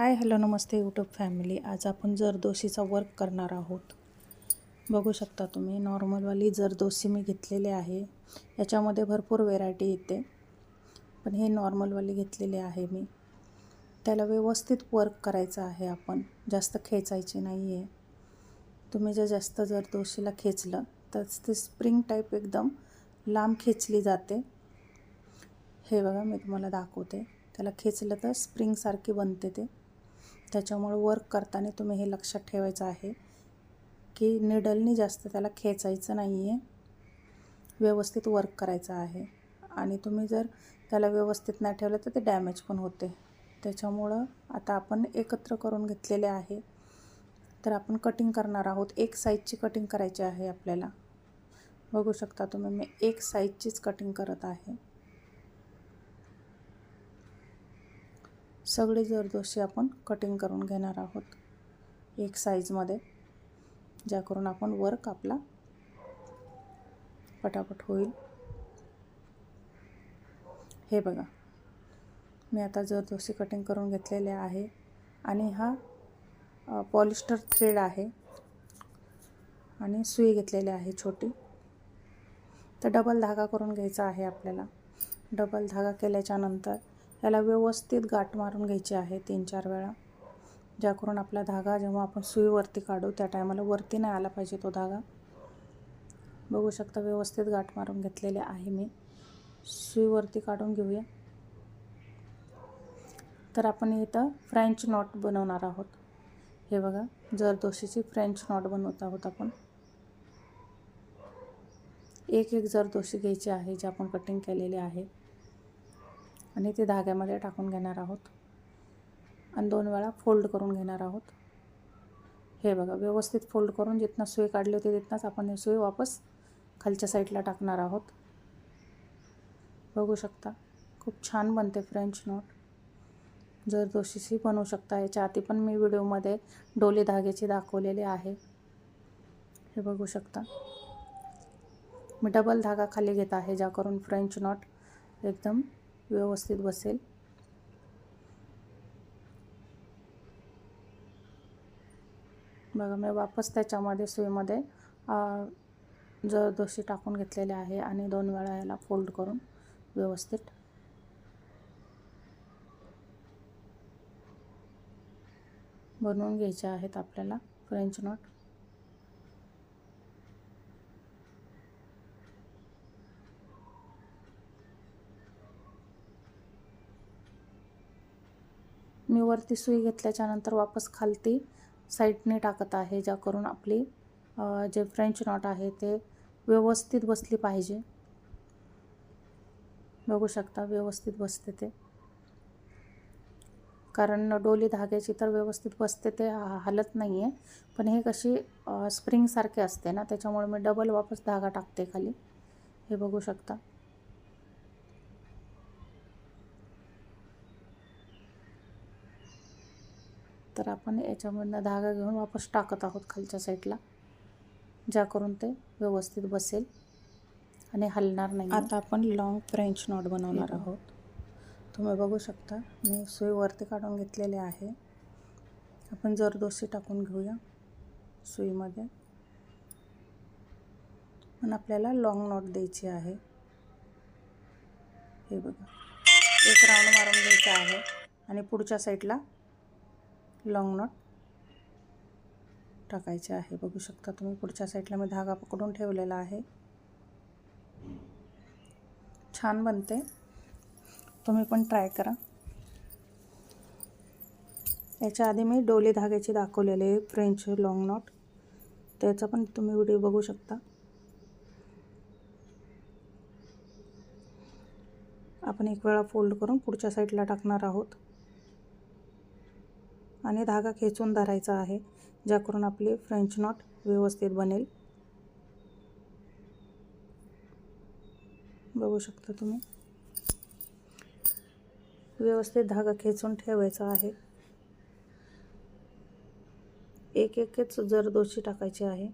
हाय hello नमस्ते YouTube family. आज आपण जरदोशीचा वर्क करणार आहोत. बघू शकता तुम्ही नॉर्मलवाली जरदोशी मी घेतलेली आहे याच्यामध्ये भरपूर व्हेरायटी येते. पण हे नॉर्मलवाली घेतलेली आहे मी. त्याला व्यवस्थित वर्क करायचं आहे आपण. जास्त खेचायची नाही आहे तुम्ही जर जास्त जरदोशीला खेचलं तर ते स्प्रिंग टाईप एकदम लांब खेचली जाते. हे बघा मी तुम्हाला दाखवते. त्याला खेचलं तर स्प्रिंगसारखी बनते ते. त्याच्यामुळं वर्क करताना तुम्ही हे लक्षात ठेवायचं आहे की निडलनी जास्त त्याला खेचायचं नाही आहे व्यवस्थित वर्क करायचं आहे. आणि तुम्ही जर त्याला व्यवस्थित नाही ठेवलं तर ते डॅमेज पण होते. त्याच्यामुळं आता आपण एकत्र करून घेतलेले आहे. तर आपण कटिंग करणार आहोत. एक साईजची कटिंग करायची आहे आपल्याला. बघू शकता तुम्ही मी एक साईजचीच कटिंग करत आहे. सगळे जरदोशी आपण कटिंग करून घेणार आहोत एक साईजमध्ये ज्या करून आपण वर्क आपला पटापट होईल. हे बघा मी आता जरदोशी कटिंग करून घेतलेले आहे आणि हा पॉलिस्टर थ्रेड आहे आणि सुई घेतलेली आहे छोटी तर डबल धागा करून घ्यायचा आहे आपल्याला. डबल धागा केल्याच्यानंतर याला व्यवस्थित गाठ मारून घ्यायची आहे तीन चार वेळा. ज्या करून आपला धागा जेव्हा आपण सुईवरती काढू त्या टायमाला वरती नाही आला पाहिजे तो धागा. बघू शकता व्यवस्थित गाठ मारून घेतलेले आहे मी. सुईवरती काढून घेऊया. तर आपण इथं फ्रेंच नॉट बनवणार आहोत. हे बघा जरदोशीची फ्रेंच नॉट बनवत आहोत आपण. एक एक जरदोशी घ्यायची आहे जे आपण कटिंग केलेली आहे. आणि ते धाग्यामध्ये टाकून घेणार आहोत. आणि दोन वेळा फोल्ड करून घेणार आहोत. हे बघा व्यवस्थित फोल्ड करून जिथनं सुई काढली होती तिथनंच आपण हे सुई वापस खालच्या साईडला टाकणार आहोत. बघू शकता खूप छान बनते फ्रेंच नोट जर दोशीशी बनवू शकता याच्या आधी पण मी व्हिडिओमध्ये डोले धाग्याची दाखवलेले आहे. हे बघू शकता. मी डबल धागा खाली घेत आहे ज्या करून फ्रेंच नॉट एकदम व्यवस्थित बसेल. बघा मी वापस त्याच्यामध्ये सुईमध्ये जरदोशी टाकून घेतलेले आहे आणि दोन वेळा याला फोल्ड करून व्यवस्थित. बनवून घ्यायचे आहेत आपल्याला फ्रेंच नॉट मी वरती सुई घेतल्याच्यानंतर वापस खालती साईडने टाकत आहे ज्या करून आपली जे फ्रेंच नॉट आहे ते व्यवस्थित बसली पाहिजे. बघू शकता व्यवस्थित बसते ते. कारण डोली धाग्याची तर व्यवस्थित बसते ते हालत नाही आहे पण हे कशी स्प्रिंगसारखे असते ना त्याच्यामुळे मी डबल वापस धागा टाकते खाली. हे बघू शकता. तर आपण याच्यामधनं धागा घेऊन वापस टाकत आहोत खालच्या साईडला ज्या करून ते व्यवस्थित बसेल आणि हलणार नाही. आता आपण लॉंग फ्रेंच नॉट बनवणार आहोत. तुम्ही बघू शकता मी सुई वरती काढून घेतलेले आहे. आपण जरदोशी टाकून घेऊया सुईमध्ये. पण आपल्याला लॉंग नॉट द्यायची आहे. हे बघा. एक राऊंड मारून घ्यायचा आहे आणि पुढच्या साईडला लॉंग नॉट टाकायचे आहे. बघू शकता तुम्ही पुढच्या साईडला मी धागा पकडून ठेवलेला आहे. छान बनते. तुम्ही पण ट्राय करा. याच्या आधी मी डोली धाग्याची दाखवलेले फ्रेंच लॉंग नॉट त्याचा पण तुम्ही व्हिडिओ बघू शकता. आपण एक वेळा फोल्ड करून पुढच्या साईडला टाकणार आहोत. आणि धागा खेचून धरायचा आहे ज्याकरून आपली फ्रेंच नॉट व्यवस्थित बनेल. बघू शकता तुम्ही. व्यवस्थित धागा खेचून ठेवायचा आहे. एक एकच जरदोशी टाकायची आहे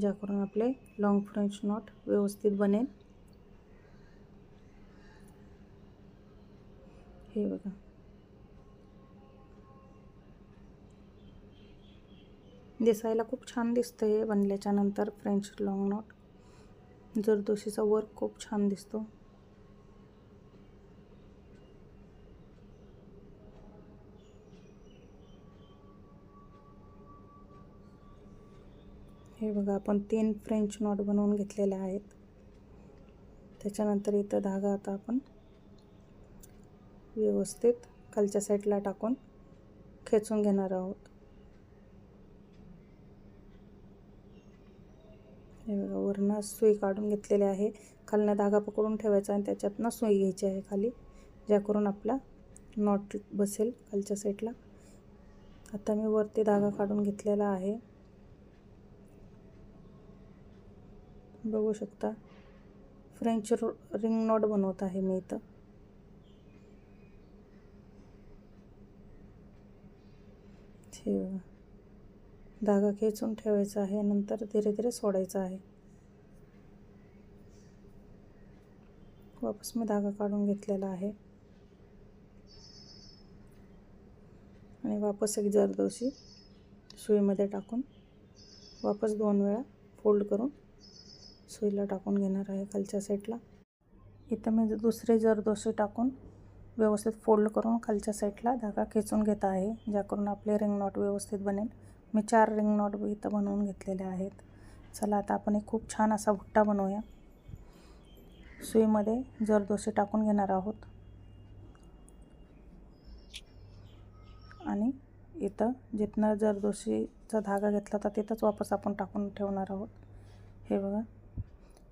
ज्याकरून आपले लॉंग फ्रेंच नॉट व्यवस्थित बनेल. हे बघा. दिसायला खूप छान दिसतं हे बनल्याच्या नंतर फ्रेंच लॉंग नॉट जरदोशीचा वर्क खूप छान दिसतो. हे बघा आपण तीन फ्रेंच नॉट बनवून घेतलेले आहेत. त्याच्यानंतर इथं धागा आता आपण व्यवस्थित खालच्या साईडला टाकून खेचून घेणार आहोत हे बघा वरनं सुई काढून घेतलेली आहे. खालनं धागा पकडून ठेवायचा आणि त्याच्यातनं सुई घ्यायची आहे खाली ज्या करून आपला नॉट बसेल खालच्या साईडला आता मी वरती धागा काढून घेतलेला आहे. बघू शकता फ्रेंच रिंग नॉट बनवत आहे मी इथं. धागा खेचून ठेवायचा आहे नंतर धीरे धीरे सोडायचा आहे. वापस मी धागा काढून घेतलेला आहे. आणि वापस एक जरदोशी सुईमध्ये टाकून वापस दोन वेळा फोल्ड करून सुईला टाकून घेणार आहे खालच्या साईडला. इथं मी दुसरे जरदोशी टाकून व्यवस्थित फोल्ड करून खालच्या साईडला धागा खेचून घेत आहे ज्याकरून आपले रिंग नॉट व्यवस्थित बनेल. मी चार रिंग नॉट इथं बनवून घेतलेले आहेत. चला आता आपण एक खूप छान असा भुट्टा बनवूया. सुईमध्ये जरदोसे टाकून घेणार आहोत. आणि इथं जिथनं जरदोशीचा धागा घेतला होता तिथंच वापस आपण टाकून ठेवणार आहोत. हे बघा.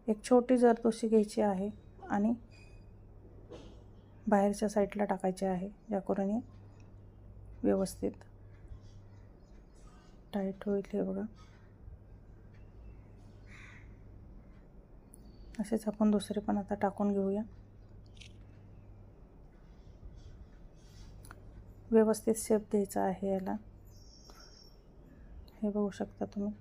एक छोटी जरदोशी घ्यायची आहे आणि बाहेरच्या साईडला टाकायची आहे ज्याकरून हे व्यवस्थित टाईट होईल हे बघा. असेच आपण दुसरे पण आता टाकून घेऊया. व्यवस्थित शेप द्यायचा आहे याला. हे बघू शकता तुम्ही.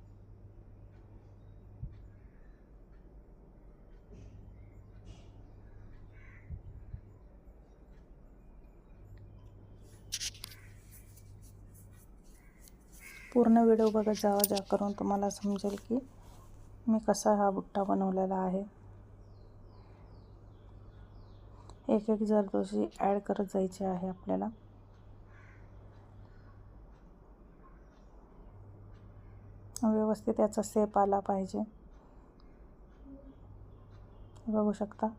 पूर्ण व्हिडिओ बघत जावा ज्या करून तुम्हाला समजेल की मी कसा हा बुट्टा बनवलेला आहे. एक एक जरदोशी ॲड करत जायची आहे आपल्याला. व्यवस्थित याचा सेप आला पाहिजे. बघू शकता.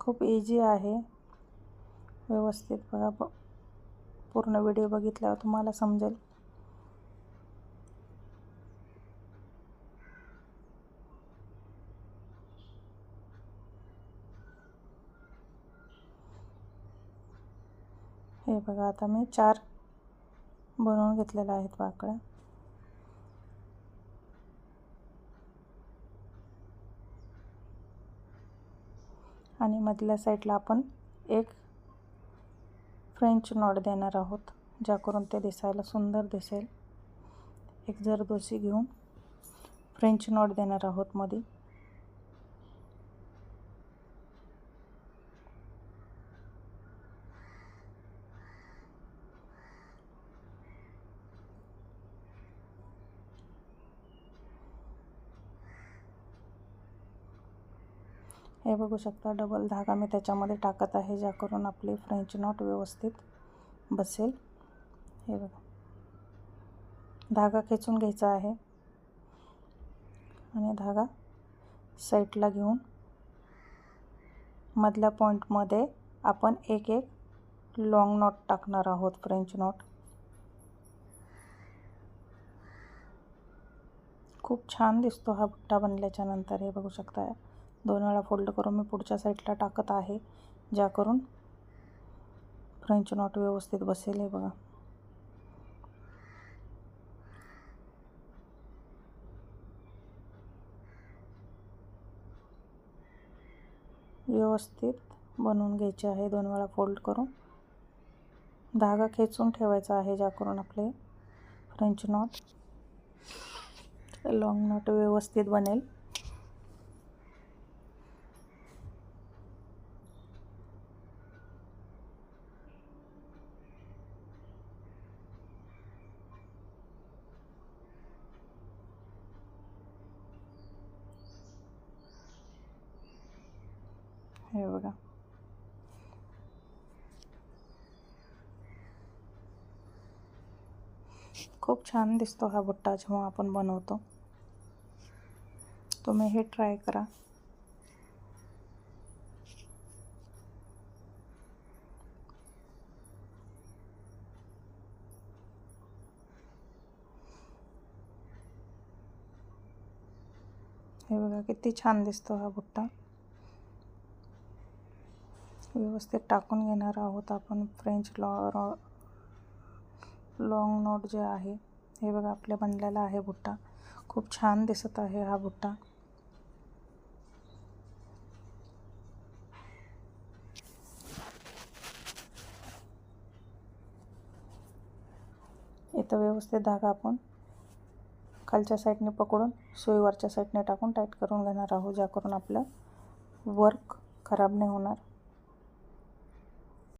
खूप इझी आहे. व्यवस्थित बघा. पूर्ण व्हिडिओ बघितल्यावर तुम्हाला समजेल. हे बघा आता मी चार बनवून घेतलेल्या आहेत बाकड्या आणि मधल्या साईडला आपण एक फ्रेंच नॉट देणार आहोत ज्याकरून ते दिसायला सुंदर दिसेल. एक जरदोशी घेऊन फ्रेंच नॉट देणार आहोत मध्ये हे बघू शकता डबल धागा मी त्याच्यामध्ये टाकत आहे ज्याकरून आपली फ्रेंच नॉट व्यवस्थित बसेल. हे बघा. धागा खेचून घ्यायचा आहे. आणि धागा साईडला घेऊन मधल्या पॉईंटमध्ये आपण एक एक लॉंग नॉट टाकणार आहोत फ्रेंच नॉट खूप छान दिसतो हा बुट्टा बनल्याच्या नंतर हे बघू शकता. दोन वेळा फोल्ड करून मी पुढच्या साईडला टाकत आहे ज्या करून फ्रेंच नॉट व्यवस्थित बसेल हे बघा. व्यवस्थित बनवून घ्यायचे आहे दोन वेळा फोल्ड करून. धागा खेचून ठेवायचा आहे ज्या करून आपले फ्रेंच नॉट लॉंग नॉट व्यवस्थित बनेल. हे बघा. खूप छान दिसतो हा बुट्टा जेव्हा आपण बनवतो. तुम्ही हे ट्राय करा. हे बघा किती छान दिसतो हा बुट्टा. व्यवस्थित टाकून घेणार आहोत. आपण फ्रेंच लॉ लॉंग नोट जे आहे हे बघा आपल्या बनलेला आहे भुट्टा खूप छान दिसत आहे हा भुट्टा इथं व्यवस्थित धागा आपण खालच्या साईडने पकडून सुईवरच्या साईडने टाकून टाईट करून घेणार आहोत ज्याकरून आपलं वर्क खराब नाही होणार.